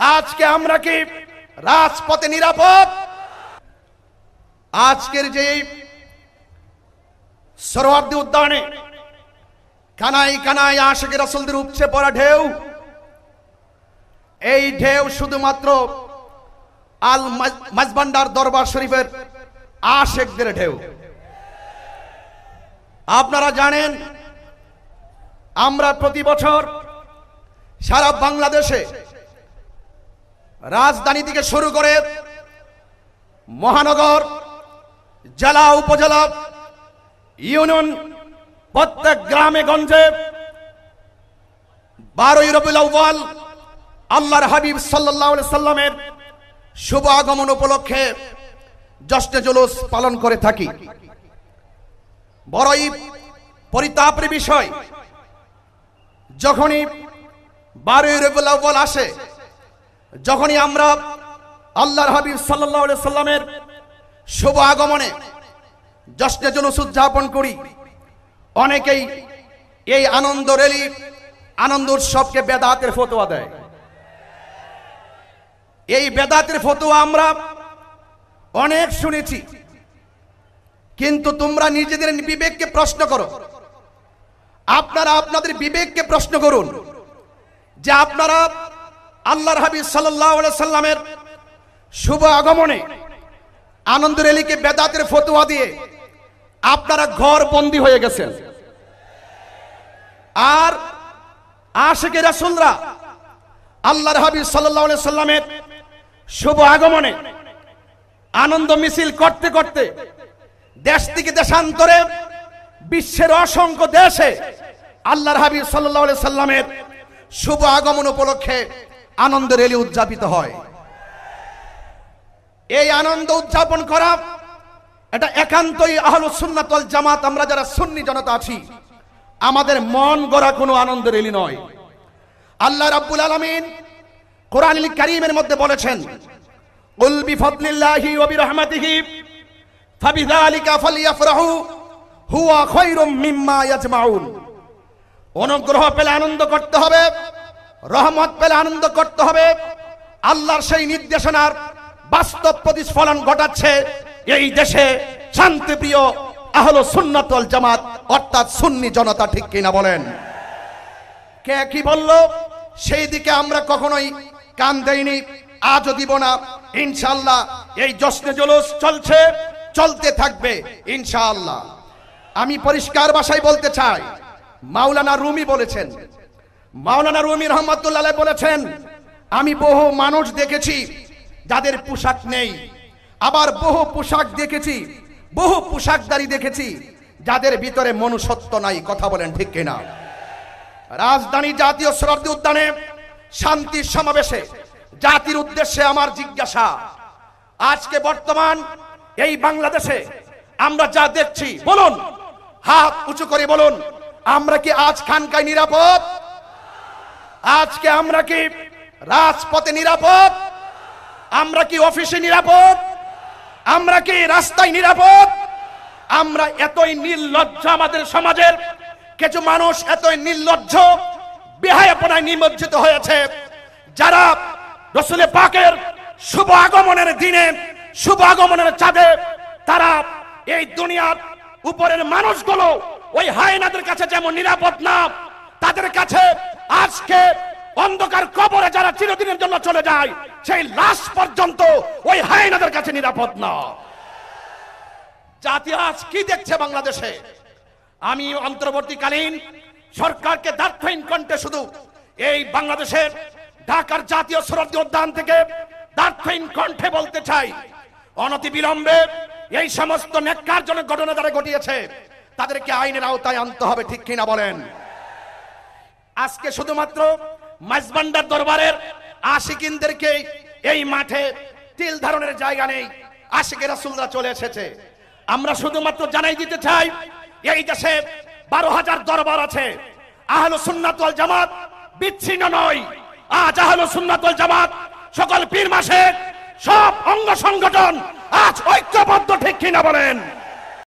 আজকে আমরা কি রাজপথে নিরাপদ? আজকের যে সরোয়ার্দী উদ্যানে কানাই কানাই আশেখ রাসুলদের উপচে পড়া ঢেউ, এই ঢেউ শুধুমাত্র আল মাজ- মাজবান্ডার দরবার শরীফের আশেকদের ঢেউ। আপনারা জানেন, আমরা প্রতি বছর সারা বাংলাদেশে রাজধানী থেকে শুরু করে মহানগর, জেলা, উপজেলা, ইউনিয়ন, প্রত্যেক গ্রামে, গঞ্জে বারোই রবিউল আউ্বাল আল্লাহর হাবিব সাল্লাল্লাহু সাল্লামের শুভ আগমন উপলক্ষে জশ্নে জুলুস পালন করে থাকি। বড়ই পরিতাপের বিষয়, যখনই বারোই রবিউল আউ্বাল আসে যখনই আমরা আল্লাহর হাবিব আলাইহি সাল্লামের শুভ আগমনে জশ্নে জন্য উদযাপন করি, অনেকেই এই আনন্দ রেলি, আনন্দ উৎসবকে বেদাতের ফতোয়া দেয়। এই বেদাতের ফতোয়া আমরা অনেক শুনেছি, কিন্তু তোমরা নিজেদের বিবেককে প্রশ্ন করো। আপনারা আপনাদের বিবেককে প্রশ্ন করুন যে আপনারা আল্লাহর হাবিব সাল্লামের শুভ আগমনে আনন্দ রেলিকে বেদাতের ফতুয়া দিয়ে আপনারা ঘর বন্দি হয়ে গেছেন। আর আশেকে রাসূলরা আল্লাহর হাবিব সাল্লামের শুভ আগমনে আনন্দ মিছিল করতে করতে দেশ থেকে দেশান্তরে বিশ্বের অসংখ্য দেশে আল্লাহর হাবিব সাল্লামের শুভ আগমন উপলক্ষে আনন্দ রেলি উদযাপিত হয়। এই আনন্দ উদযাপন করা এটা একান্তই আহলুস সুন্নাত ওয়াল জামাত, আমরা যারা সুন্নি জনতা আছি, আমাদের মন গড়া কোনো আনন্দ রেলি নয়। আল্লাহ রাব্বুল আলামিন কোরআনুল কারীমের মধ্যে বলেছেন কুল বিফাদলিল্লাহি ওয়া বিরহমাতিহি, ফাবিযালিকা ফালইফরাহু হুয়া খায়রুম মিম্মা ইয়াজমাউন। অনুগ্রহ পেলে আনন্দ করতে হবে। রহমত পেলে আনন্দ করতে হবে। আল্লাহর সেই নির্দেশনার বাস্তব প্রতিফলন ঘটাচ্ছে এই দেশে শান্তিপ্রিয় আহলো সুন্নাত ওয়াল জামাত, অর্থাৎ সুন্নি জনতা ঠিক কিনা বলেন? কে কি বলল? সেই দিকে আমরা কখনোই কান দেইনি, আজও দিব না। ইনশাআল্লাহ এই জশ্নে জুলুস চলছে, চলতে থাকবে, ইনশাআল্লাহ। আমি পরিষ্কার ভাষায় বলতে চাই, মাওলানা রুমি বলেছেন মাওলানা রুমি রহমতুল্লাহ বলেছেন, আমি বহু মানুষ দেখেছি যাদের পোশাক নেই। আবার বহু পোশাক দেখেছি, বহু পোশাকদারি দেখেছি যাদের ভিতরে মনুষ্যত্ব নাই, কথা বলেন ঠিক কিনা? রাজধানী জাতীয় সরদি উদ্যানে শান্তির সমাবেশে জাতির উদ্দেশ্যে আমার জিজ্ঞাসা, আজকে বর্তমান এই বাংলাদেশে আমরা যা দেখছি, বলুন, হাত উঁচু করে বলুন, আমরা কি আজ খানকায় নিরাপদ? আজকে আমরা কি রাজপথে নিরাপদ? আমরা কি অফিসে নিরাপদ? আমরা কি রাস্তায় নিরাপদ? আমরা এতই নির্লজ্জ আমাদের সমাজের। কিছু মানুষ এতই নির্লজ্জ, বেহায়াপনায় নিমজ্জিত হয়েছে। যারা রসুলে পাকের শুভ আগমনের দিনে, শুভ আগমনের চাঁদে, তারা এই দুনিয়ার উপরের মানুষগুলো ওই হায়নাদের কাছে যেমন নিরাপদ না তাদের কাছে আজকে অন্ধকার কবরে যারা চিরদিনের জন্য চলে যায়, সেই লাশ পর্যন্ত ওই হায়নাদের কাছে নিরাপদ না। জাতি আজ কি দেখছে বাংলাদেশে? আমি অন্তর্বর্তীকালীন সরকারকে দার্থহীন কণ্ঠে শুধু এই বাংলাদেশের ঢাকার জাতীয় সরহদ উদ্যান থেকে দার্থহীন কণ্ঠে বলতে চাই, অনতি বিলম্বে এই সমস্ত নেককারজনক ঘটনা যারা ঘটিয়েছে, তাদেরকে আইনের আওতায় আনতে হবে, ঠিক কিনা বলেন? আজকে শুধুমাত্র মাইজবান্ডার দরবারের আশিকিনদেরকে এই মাঠে তিল ধারণের জায়গা নেই। আশিকে রাসুলরা চলে এসেছে। আমরা শুধুমাত্র জানাই দিতে চাই, এই দেশে বারো হাজার দরবার আছে। আহলো সুন্নাতুল জামাত বিচ্ছিন্ন নয়। আজ আহলো সুন্নাতল জামাত সকল পীর মাসে সব অঙ্গ সংগঠন আজ ঐক্যবদ্ধ ঠিক কিনা বলেন?